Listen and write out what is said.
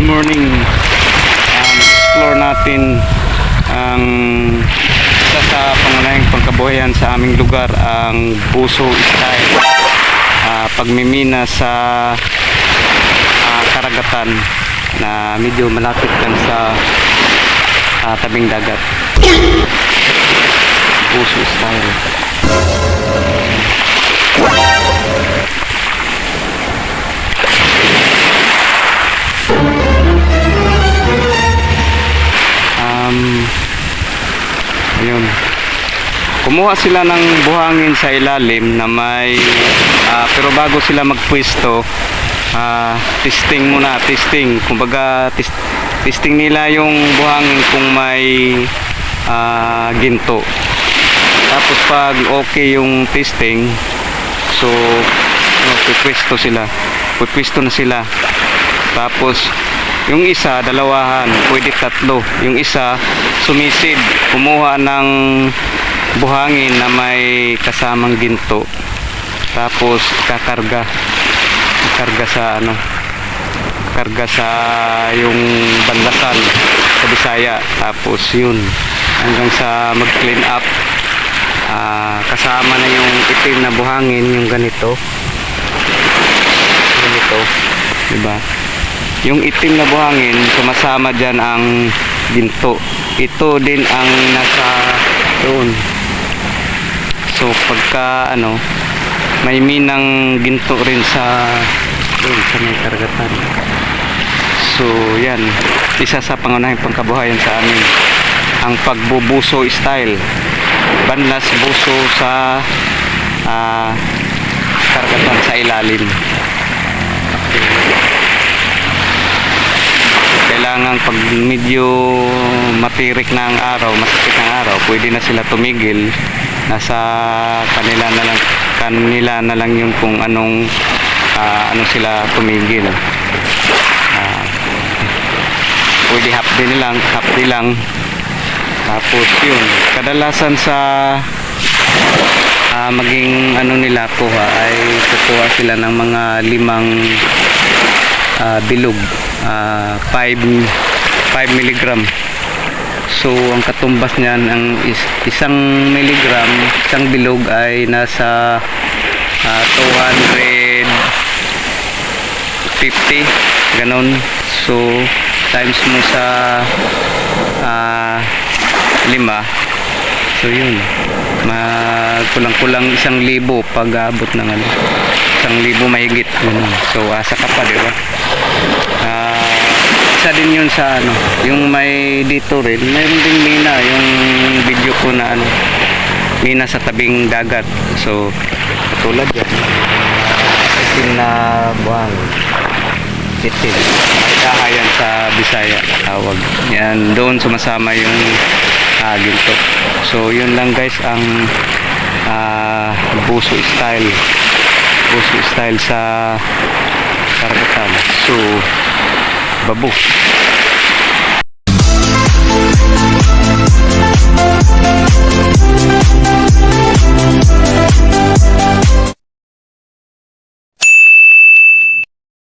morning. Um, explore natin ang isa sa pangunahing pangkabuhayan sa aming lugar, ang Buso Style. Ah, pagmimina sa ah, karagatan na medyo malapit lang sa ah, tabing dagat. Buso Style. Kumuha sila ng buhangin sa ilalim na may ah, pero bago sila magpwesto, ah, testing muna, testing. Kumbaga tis- testing nila yung buhangin kung may ah, ginto. Tapos pag okay yung testing, so no, pupwesto sila. Pupwesto na sila. Tapos yung isa, dalawahan, pwede tatlo. Yung isa, sumisid, kumuha ng buhangin na may kasamang ginto. Tapos kakarga. Karga sa ano, karga sa yung bandasal sa Bisaya. Tapos yun, hanggang sa mag-clean up. Ah, kasama na yung itim na buhangin, yung ganito. Ganito, 'di ba? Yung itim na buhangin, sumasama dyan ang ginto. Ito din ang nasa doon. So pagka ano, may minang ginto rin sa doon sa may karagatan. So yan, isa sa pangunahing pangkabuhayan sa amin. Ang pagbubuso style. Banlas buso sa ah, karagatan sa ilalim. kailangan pag medyo matirik na ang araw, masakit ang araw, pwede na sila tumigil. Nasa kanila na lang kanila na lang yung kung anong ah, ano sila tumigil. Ah, pwede half day lang, half day lang. Tapos yun, kadalasan sa ah, maging ano nila kuha ay kukuha sila ng mga limang ah, bilog ah, 5 5 milligram so ang katumbas niyan ang is, isang milligram isang bilog ay nasa ah, 250 ganon. So times mo sa ah, lima. So yun. Magkulang-kulang isang libo pag abot ng ano isang libo mahigit. Ganun. so asa ka pa di ba din yun sa ano, yung may dito rin, mayroon ding mina, yung video ko na ano, mina sa tabing dagat. So, katulad yan. Itim na buhang. Itim. May kahayan sa Bisaya, tawag. Yan, doon sumasama yung ginto. So, yun lang guys ang ah, buso style. Buso style sa karagatan. So, babo